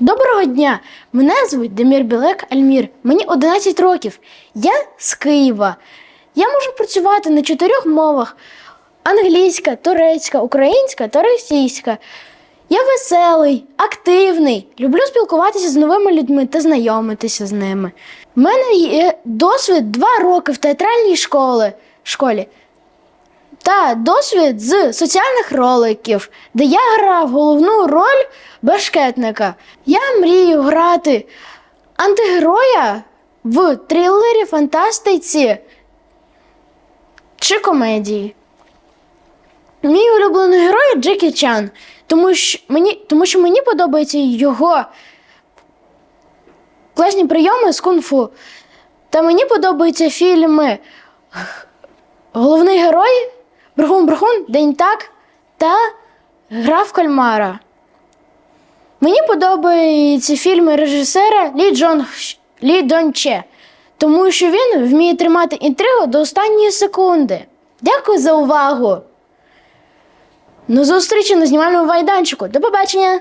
Доброго дня! Мене звуть Демір Білек Альмір. Мені 11 років. Я з Києва. Я можу працювати на чотирьох мовах: англійська, турецька, українська та російська. Я веселий, активний, люблю спілкуватися з новими людьми та знайомитися з ними. У мене є досвід два роки в театральній школі, школі та досвід з соціальних роликів, де я грав головну роль бешкетника. Я мрію грати антигероя в трилері, фантастиці чи комедії. Мій улюблений герой Джекі Чан, тому що мені, тому що мені подобаються його класні прийоми з кунг-фу. Та мені подобаються фільми Головний герой Брехун, День так та Гра в кальмара. Мені подобаються фільми режисера Лі, Джон, Лі Дон тому що він вміє тримати інтригу до останньої секунди. Дякую за увагу! До зустрічі на знімальному майданчику. До побачення!